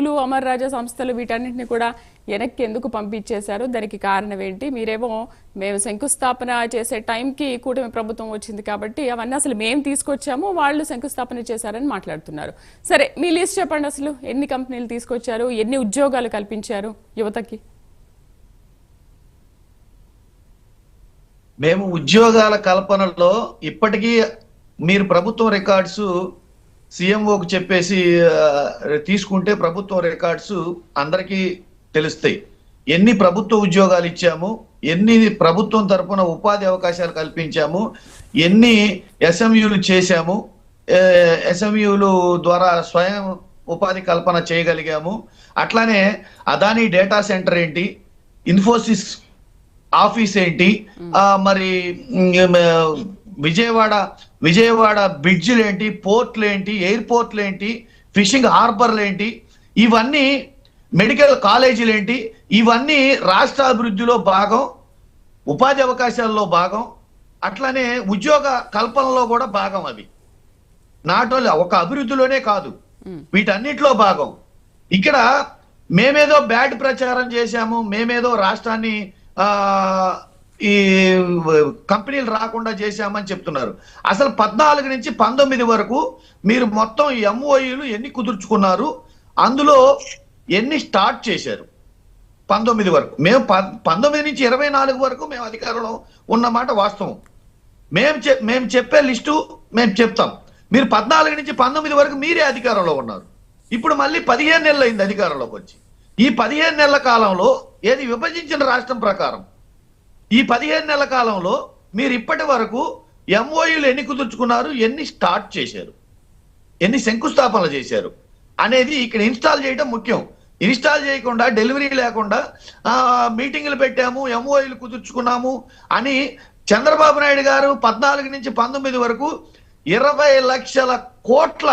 లూలు అమర్ రాజా సంస్థలు వీటన్నిటిని కూడా వెనక్కి ఎందుకు పంపించేశారు? దానికి కారణం ఏంటి? మీరేమో మేము శంకుస్థాపన చేసే టైంకి కూటమి ప్రభుత్వం వచ్చింది కాబట్టి అవన్నీ అసలు మేము తీసుకొచ్చాము వాళ్ళు శంకుస్థాపన చేశారని మాట్లాడుతున్నారు. సరే మీ లిస్ట్ చెప్పండి అసలు. ఎన్ని కంపెనీలు తీసుకొచ్చారు? ఎన్ని ఉద్యోగాలు కల్పించారు యువతకి? మేము ఉద్యోగాల కల్పనలో ఇప్పటికీ మీరు ప్రభుత్వం రికార్డ్స్ సీఎంఓకి చెప్పేసి తీసుకుంటే ప్రభుత్వం రికార్డ్స్ అందరికీ తెలుస్తాయి. ఎన్ని ప్రభుత్వ ఉద్యోగాలు ఇచ్చాము ఎన్ని ప్రభుత్వం తరపున ఉపాధి అవకాశాలు కల్పించాము ఎన్ని ఎస్ఎంయులు చేశాము ఎస్ఎంయులు ద్వారా స్వయం ఉపాధి కల్పన చేయగలిగాము. అట్లానే అదానీ డేటా సెంటర్ ఏంటి ఇన్ఫోసిస్ ఆఫీస్ ఏంటి మరి విజయవాడ విజయవాడ బ్రిడ్జిలు ఏంటి పోర్ట్లు ఏంటి ఎయిర్పోర్ట్లు ఏంటి ఫిషింగ్ హార్బర్లు ఏంటి ఇవన్నీ మెడికల్ కాలేజీలు ఏంటి ఇవన్నీ రాష్ట్ర అభివృద్ధిలో భాగం ఉపాధి అవకాశాల్లో భాగం అట్లానే ఉద్యోగ కల్పనలో కూడా భాగం అవి. నాట్ ఓన్లీ ఒక అభివృద్ధిలోనే కాదు వీటన్నిటిలో భాగం. ఇక్కడ మేమేదో బ్యాడ్ ప్రచారం చేశాము మేమేదో రాష్ట్రాన్ని ఈ కంపెనీలు రాకుండా చేశామని చెప్తున్నారు. అసలు పద్నాలుగు నుంచి పంతొమ్మిది వరకు మీరు మొత్తం ఎంఓఈలు ఎన్ని కుదుర్చుకున్నారు? అందులో ఎన్ని స్టార్ట్ చేశారు? పంతొమ్మిది వరకు. మేము ప- పంతొమ్మిది నుంచి ఇరవై నాలుగు వరకు మేము అధికారంలో ఉన్నమాట వాస్తవం. మేము చె- మేము చెప్పే లిస్టు మేము చెప్తాం. మీరు పద్నాలుగు నుంచి పంతొమ్మిది వరకు మీరే అధికారంలో ఉన్నారు. ఇప్పుడు మళ్ళీ పదిహేను నెలలు అయింది అధికారంలోకి వచ్చి. ఈ పదిహేను నెలల కాలంలో ఏది విభజించిన రాష్ట్రం ప్రకారం ఈ పదిహేను నెలల కాలంలో మీరు ఇప్పటి వరకు ఎంఓయూలు ఎన్ని కుదుర్చుకున్నారు ఎన్ని స్టార్ట్ చేశారు ఎన్ని శంకుస్థాపనలు చేశారు అనేది ఇక్కడ ఇన్స్టాల్ చేయడం ముఖ్యం. ఇన్స్టాల్ చేయకుండా డెలివరీ లేకుండా మీటింగులు పెట్టాము ఎంఓఈలు కుదుర్చుకున్నాము అని చంద్రబాబు నాయుడు గారు పద్నాలుగు నుంచి పంతొమ్మిది వరకు ఇరవై లక్షల కోట్ల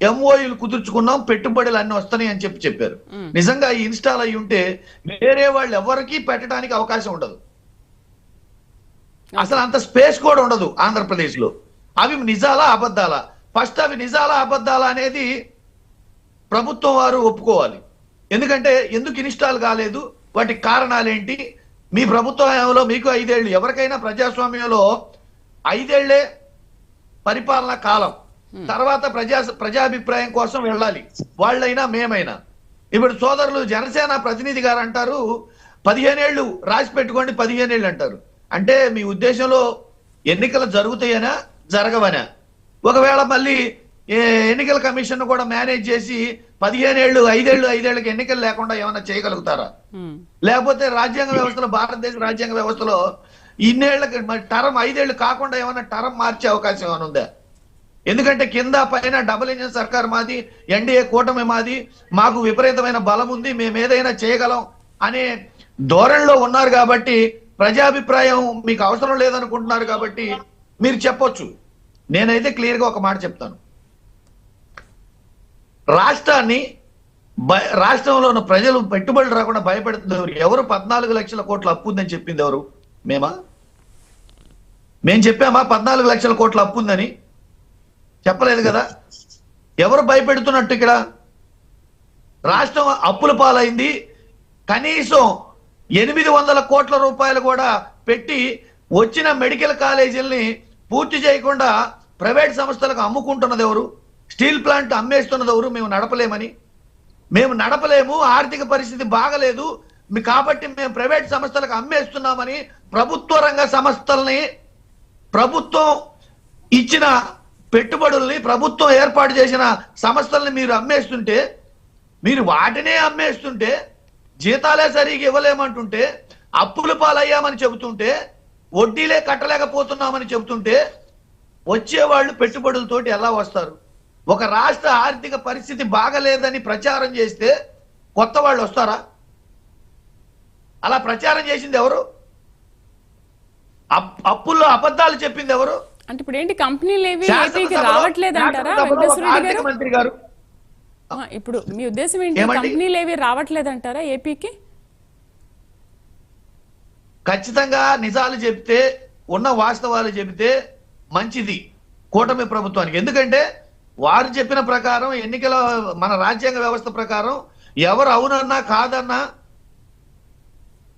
ఎంఓఈలు కుదుర్చుకున్నాం పెట్టుబడులు అన్ని వస్తున్నాయి అని చెప్పి చెప్పారు. నిజంగా ఈ ఇన్స్టాల్ అయి ఉంటే వేరే వాళ్ళు ఎవరికీ పెట్టడానికి అవకాశం ఉండదు. అసలు అంత స్పేస్ కూడా ఉండదు ఆంధ్రప్రదేశ్లో అవి నిజాలా అబద్ధాలా? ఫస్ట్ అవి నిజాలా అబద్ధాలా అనేది ప్రభుత్వం వారు ఒప్పుకోవాలి. ఎందుకంటే ఎందుకు ఇన్స్టాల్ కాలేదు? వాటికి కారణాలు ఏంటి మీ ప్రభుత్వ హయాంలో మీకు ఐదేళ్ళు ఎవరికైనా ప్రజాస్వామ్యంలో ఐదేళ్ళే పరిపాలన కాలం. తర్వాత ప్రజా ప్రజాభిప్రాయం కోసం వెళ్ళాలి. వాళ్ళైనా మేమైనా. ఇప్పుడు సోదరులు జనసేన ప్రతినిధి గారు అంటారు పదిహేనేళ్ళు రాసి పెట్టుకోండి పదిహేనేళ్ళు అంటారు. అంటే మీ ఉద్దేశంలో ఎన్నికలు జరుగుతాయనా జరగవనా? ఒకవేళ మళ్ళీ ఎన్నికల కమిషన్ కూడా మేనేజ్ చేసి పదిహేనేళ్ళు ఐదేళ్ళు ఐదేళ్ళకి ఎన్నికలు లేకుండా ఏమైనా చేయగలుగుతారా. లేకపోతే రాజ్యాంగ వ్యవస్థలో భారతదేశ రాజ్యాంగ వ్యవస్థలో ఇన్నేళ్ళకి టర్మ్ ఐదేళ్ళు కాకుండా ఏమైనా టర్మ్ మార్చే అవకాశం ఏమైనా ఉందా? ఎందుకంటే కింద పైన డబుల్ ఇంజన్ సర్కార్ మాది ఎన్డీఏ కూటమి మాది మాకు విపరీతమైన బలం ఉంది మేము ఏదైనా చేయగలం అనే ధోరణిలో ఉన్నారు కాబట్టి ప్రజాభిప్రాయం మీకు అవసరం లేదనుకుంటున్నారు కాబట్టి మీరు చెప్పొచ్చు. నేనైతే క్లియర్గా ఒక మాట చెప్తాను. రాష్ట్రాన్ని భయ- రాష్ట్రంలో ఉన్న ప్రజలు పెట్టుబడులు రాకుండా భయపెడుతుంది ఎవరు? ఎవరు పద్నాలుగు లక్షల కోట్ల అప్పు ఉందని చెప్పింది ఎవరు? మేమా? మేము చెప్పామా పద్నాలుగు లక్షల కోట్ల అప్పు ఉందని? చెప్పలేదు కదా? ఎవరు భయపెడుతున్నట్టు ఇక్కడ? రాష్ట్రం అప్పుల పాలైంది. కనీసం ఎనిమిది వందల కోట్ల రూపాయలు కూడా పెట్టి వచ్చిన మెడికల్ కాలేజీల్ని పూర్తి చేయకుండా ప్రైవేట్ సంస్థలకు అమ్ముకుంటున్నది ఎవరు? స్టీల్ ప్లాంట్ అమ్మేస్తున్నది ఎవరు? మేము నడపలేమని. మేము నడపలేము ఆర్థిక పరిస్థితి బాగలేదు. మీ- కాబట్టి మేము ప్రైవేట్ సంస్థలకు అమ్మేస్తున్నామని ప్రభుత్వ రంగ సంస్థల్ని ప్రభుత్వం ఇచ్చిన పెట్టుబడుల్ని ప్రభుత్వం ఏర్పాటు చేసిన సంస్థల్ని మీరు అమ్మేస్తుంటే మీరు వాటినే అమ్మేస్తుంటే జీతాలే సరిగా ఇవ్వలేమంటుంటే అప్పుల పాలయ్యామని చెబుతుంటే వడ్డీలే కట్టలేకపోతున్నామని చెబుతుంటే వచ్చేవాళ్ళు పెట్టుబడులతోటి ఎలా వస్తారు? ఒక రాష్ట్ర ఆర్థిక పరిస్థితి బాగలేదని ప్రచారం చేస్తే కొత్త వాళ్ళు వస్తారా? అలా ప్రచారం చేసింది ఎవరు? అప్- అప్పుల్లో అబద్ధాలు చెప్పింది ఎవరు? అంటే ఇప్పుడు ఏంటి కంపెనీలు ఏవి రావట్లేదు అంటారా మంత్రి గారు ఇప్పుడు మీ ఉద్దేశం ఏంటి? కంపెనీలు ఏవి రావట్లేదు అంటారా ఏపీకి? ఖచ్చితంగా నిజాలు చెప్తే ఉన్న వాస్తవాలు చెబితే మంచిది కూటమి ప్రభుత్వానికి. ఎందుకంటే వారు చెప్పిన ప్రకారం ఎన్నికల మన రాజ్యాంగ వ్యవస్థ ప్రకారం ఎవరు అవునన్నా కాదన్నా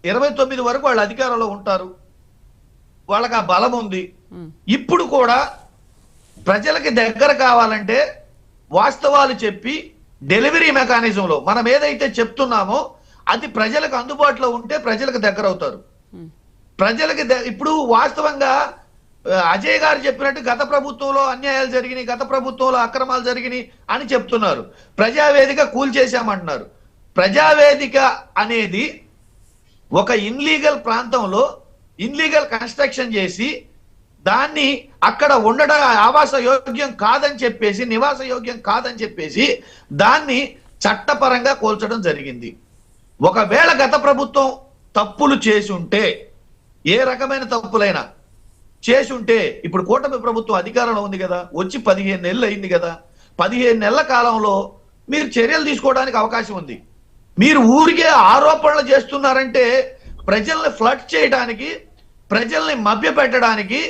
ఇరవై తొమ్మిది వరకు వాళ్ళు అధికారంలో ఉంటారు. వాళ్ళకి ఆ బలం ఉంది. ఇప్పుడు కూడా ప్రజలకి దగ్గర కావాలంటే వాస్తవాలు చెప్పి డెలివరీ మెకానిజంలో మనం ఏదైతే చెప్తున్నామో అది ప్రజలకు అందుబాటులో ఉంటే ప్రజలకు దగ్గర అవుతారు. ప్రజలకి ఇప్పుడు వాస్తవంగా అజయ్ గారు చెప్పినట్టు గత ప్రభుత్వంలో అన్యాయాలు జరిగినాయి గత ప్రభుత్వంలో అక్రమాలు జరిగినాయి అని చెప్తున్నారు. ప్రజావేదిక కూల్చేశామంటున్నారు ప్రజావేదిక అనేది ఒక ఇన్లీగల్ ప్రాంతంలో ఇన్లీగల్ కన్స్ట్రక్షన్ చేసి దాన్ని అక్కడ ఉండడం ఆవాస యోగ్యం కాదని చెప్పేసి నివాస యోగ్యం కాదని చెప్పేసి దాన్ని చట్టపరంగా కోల్చడం జరిగింది. ఒకవేళ గత ప్రభుత్వం తప్పులు చేసి ఉంటే ఏ రకమైన తప్పులైనా చేసి ఉంటే ఇప్పుడు కూటమి ప్రభుత్వం అధికారంలో ఉంది కదా వచ్చి పదిహేను నెలలు అయింది కదా పదిహేను నెలల కాలంలో మీరు చర్యలు తీసుకోవడానికి అవకాశం ఉంది. మీరు ఊరికే ఆరోపణలు చేస్తున్నారంటే ప్రజల్ని ఫ్లడ్ చేయడానికి ప్రజల్ని మభ్యపెట్టడానికి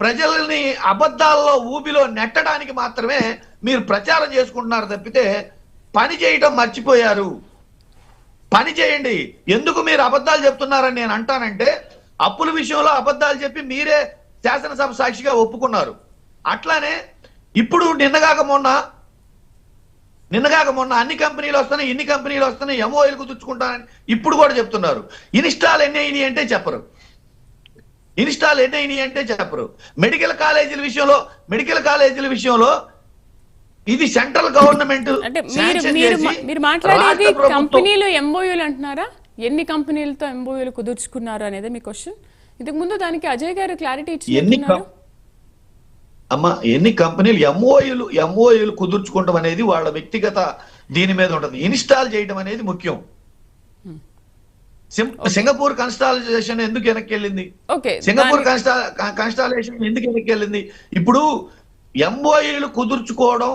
ప్రజల్ని అబద్ధాల్లో ఊబిలో నెట్టడానికి మాత్రమే మీరు ప్రచారం చేసుకుంటున్నారు తప్పితే పని చేయటం మర్చిపోయారు. పని చేయండి. ఎందుకు మీరు అబద్ధాలు చెప్తున్నారని నేను అంటానంటే అప్పుల విషయంలో అబద్ధాలు చెప్పి మీరే శాసనసభ సాక్షిగా ఒప్పుకున్నారు. అట్లానే ఇప్పుడు నిన్నగాక మొన్న నిన్నగాక మొన్న అన్ని కంపెనీలు వస్తున్నాయి ఇన్ని కంపెనీలు వస్తున్నాయి ఎంఓఎల్కు తుచ్చుకుంటానని ఇప్పుడు కూడా చెప్తున్నారు. ఇన్స్టాల్ ఎన్ని అయినాయి అంటే చెప్పరు. ఇన్స్టాల్ ఎన్ని అంటే చెప్పరు. మెడికల్ కాలేజీల విషయంలో మెడికల్ కాలేజీల విషయంలో ఇది సెంట్రల్ గవర్నమెంట్ అంటే మీరు మాట్లాడేది కంపెనీలు ఎంఓయూలు అంటున్నారా? ఎన్ని కంపెనీలతో ఎంఓయూలు కుదుర్చుకున్నారు అనేది మీ క్వశ్చన్ ఇంతకు ముందు దానికి అజయ్ గారు క్లారిటీ ఎన్ని ఇచ్చినట్టున్నారు కం- అమ్మ ఎన్ని కంపెనీలు ఎంఓయూలు ఎంఓయూలు కుదుర్చుకోవడం అనేది వాళ్ళ వ్యక్తిగత దీని మీద ఉంటది. ఇన్స్టాల్ చేయడం అనేది ముఖ్యం. సింగపూర్ కన్స్టాలేషన్ ఎందుకు వెనక్కి వెళ్ళింది సింగపూర్ కన్స్టా కన్స్టాలేషన్ ఎందుకు వెనక్కి వెళ్ళింది ఇప్పుడు ఎంఓయూలు కుదుర్చుకోవడం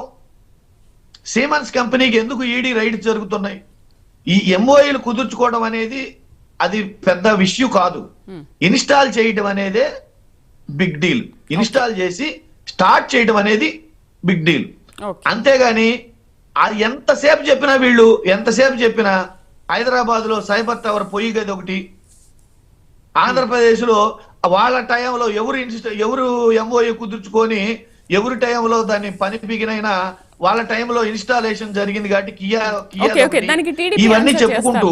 సీమన్స్ కంపెనీకి ఎందుకు ఈడీ రైడ్స్ జరుగుతున్నాయి? ఈ ఎంఓయూలు కుదుర్చుకోవడం అనేది అది పెద్ద విషయం కాదు. ఇన్స్టాల్ చేయడం అనేదే బిగ్ డీల్. ఇన్స్టాల్ చేసి స్టార్ట్ చేయడం అనేది బిగ్ డీల్. అంతేగాని అది ఎంతసేపు చెప్పినా వీళ్ళు ఎంతసేపు చెప్పినా హైదరాబాద్లో సైబర్ టవర్ పొయ్యి గది ఒకటి. ఆంధ్రప్రదేశ్లో వాళ్ళ టైంలో ఎవరు ఇన్స్ట- ఎవరు ఎంఓఏ కుదుర్చుకొని ఎవరి టైంలో దాన్ని పని బిగినైనా వాళ్ళ టైంలో ఇన్స్టాలేషన్ జరిగింది కాబట్టి కియా కియా ఇవన్నీ చెప్పుకుంటూ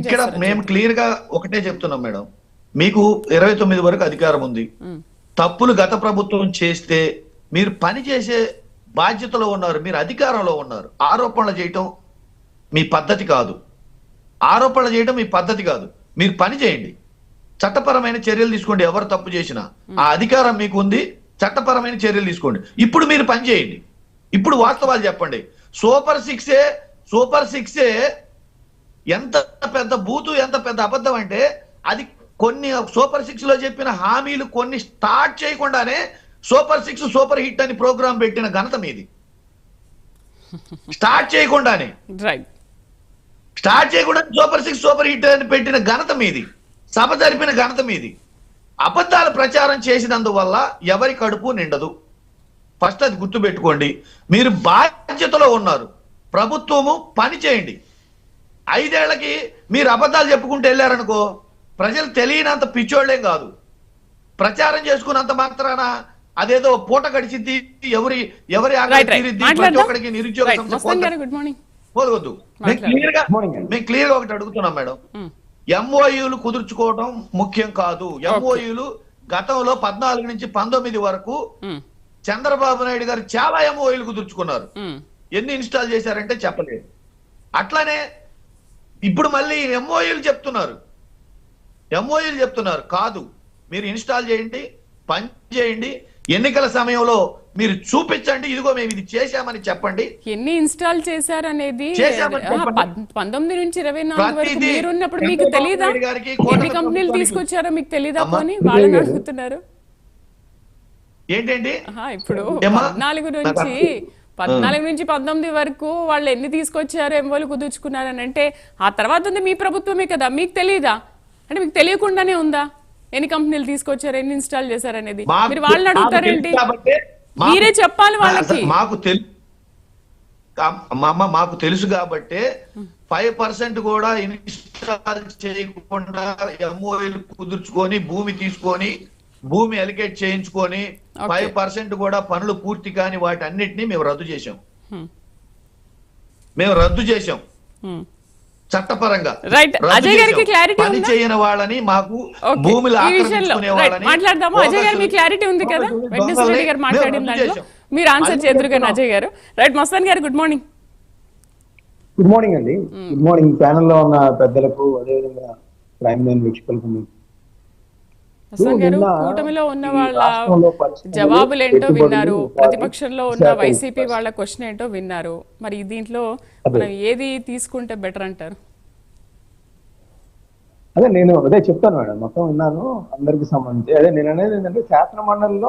ఇక్కడ మేము క్లియర్గా ఒకటే చెప్తున్నాం మేడం. మీకు ఇరవై తొమ్మిది వరకు అధికారం ఉంది. తప్పులు గత ప్రభుత్వం చేస్తే మీరు పని చేసే బాధ్యతలో ఉన్నారు మీరు అధికారంలో ఉన్నారు. ఆరోపణలు చేయటం మీ పద్ధతి కాదు. ఆరోపణలు చేయడం మీ పద్ధతి కాదు. మీరు పని చేయండి. చట్టపరమైన చర్యలు తీసుకోండి ఎవరు తప్పు చేసినా. ఆ అధికారం మీకు ఉంది చట్టపరమైన చర్యలు తీసుకోండి. ఇప్పుడు మీరు పని చేయండి. ఇప్పుడు వాస్తవాలు చెప్పండి. సూపర్ సిక్సే సూపర్ సిక్సే ఎంత పెద్ద బూతు ఎంత పెద్ద అబద్ధం అంటే అది కొన్ని సూపర్ సిక్స్లో చెప్పిన హామీలు కొన్ని స్టార్ట్ చేయకుండానే సూపర్ సిక్స్ సూపర్ హిట్ అని ప్రోగ్రాం పెట్టిన ఘనత మీది. స్టార్ట్ చేయకుండానే. రైట్ స్టార్ట్ చేయకుండా సూపర్ సిక్స్ సూపర్ హిట్ అని పెట్టిన ఘనత మీది. సభ జరిపిన ఘనత మీది. అబద్ధాల ప్రచారం చేసినందువల్ల ఎవరి కడుపు నిండదు. ఫస్ట్ అది గుర్తుపెట్టుకోండి. మీరు బాధ్యతలో ఉన్నారు. ప్రభుత్వము పని చేయండి. ఐదేళ్ళకి మీరు అబద్ధాలు చెప్పుకుంటూ వెళ్ళారనుకో ప్రజలు తెలియనంత పిచ్చోళ్ళేం కాదు. ప్రచారం చేసుకున్నంత మాత్రాన అదేదో పూట గడిచిద్ది. ఎవరి ఎవరి తీరిద్ది, ప్రతి ఒక్కడికి నిరుద్యోగ గుడ్ మార్నింగ్ పోదు మేము. క్లియర్గా. మేము క్లియర్గా ఒకటి అడుగుతున్నాం మేడం. ఎంఓయూలు కుదుర్చుకోవడం ముఖ్యం కాదు. ఎంఓయూలు గతంలో పద్నాలుగు నుంచి పంతొమ్మిది వరకు చంద్రబాబు నాయుడు గారు చాలా ఎంఓయూలు కుదుర్చుకున్నారు. ఎన్ని ఇన్స్టాల్ చేశారంటే చెప్పలేదు. అట్లానే ఇప్పుడు మళ్ళీ ఎంఓయూలు చెప్తున్నారు. ఎంఓయూలు చెప్తున్నారు. కాదు. మీరు ఇన్స్టాల్ చేయండి పని చేయండి. ఎన్నికల సమయంలో మీరు చూపించండి ఇదిగో మేము ఇది చేశామని చెప్పండి. ఎన్ని ఇన్స్టాల్ చేశారనేది పంతొమ్మిది నుంచి ఇరవై నాలుగు వరకు మీరున్నప్పుడు మీకు కోటమి ఎన్ని కంపెనీలు తీసుకొచ్చారో మీకు తెలీదా అమ్మా, పోనీ? వాళ్ళని అడుగుతున్నారు. ఏంటండి? ఇప్పుడు? పద్నాలుగు నుంచి పద్నాలుగు నుంచి పంతొమ్మిది వరకు వాళ్ళు ఎన్ని తీసుకొచ్చారు ఎంఓలు కుదుర్చుకున్నారు అని అంటే ఆ తర్వాత ఉంది మీ ప్రభుత్వమే కదా మీకు తెలీదా? అంటే మీకు తెలియకుండానే ఉందా? ఎన్ని కంపెనీలు తీసుకొచ్చారు ఎన్ని ఇన్స్టాల్ చేశారు అనేది మీరు వాళ్ళని అడుగుతారేంటి? మీరే చెప్పాలి వాళ్ళకి మాకు తెలు అమ్మ మాకు తెలుసు కాబట్టే ఫైవ్ పర్సెంట్ కూడా ఇన్స్టాల్ చేయకుండా ఎంఓఎల్ కుదుర్చుకొని భూమి తీసుకొని భూమి అలికేట్ చేయించుకొని. ఫైవ్ పర్సెంట్ కూడా పనులు పూర్తి కాని వాటి అన్నిటినీ మేము రద్దు చేశాం హ్మ్. మేము రద్దు చేశాం హ్మ్. చట్టపరంగా Right. రద్దు అజయ్ గారికి clarity పని? చేయని వాళ్ళని మాకు. భూములు ఆక్రమించుకునే రైట్ వాళ్ళని మాట్లాడదాము. అజయ్ గారు క్లారిటీ ఉంది కదా? వెంకటేశ్వర రెడ్డి గారు మాట్లాడిన దాంట్లో. మీరు ఆన్సర్ చేద్దరు కానీ. అజయ్ గారు. రైట్ మస్తాన్ గారు గుడ్ మార్నింగ్ గుడ్ మార్నింగ్ అండి. గుడ్ మార్నింగ్ ప్యానెల్లో ఉన్న పెద్దలకు అదేవిధంగా ప్రైమ్ లైన్ వీక్షకులకు మీకు మస్తాన్ గారు నిన్న కూటమిలో ఉన్న వాళ్ళ జవాబులు ఏంటో విన్నారు. ప్రతిపక్షంలో ఉన్న వైసీపీ వాళ్ళ క్వశ్చన్ ఏంటో విన్నారు. మరి దీంట్లో మనం ఏది తీసుకుంటే బెటర్ అంటారు? అదే నేను అదే చెప్తాను మేడం. మొత్తం విన్నాను. అందరికి సంబంధించి. అదే నేను అనేది ఏంటంటే శాసన మండలిలో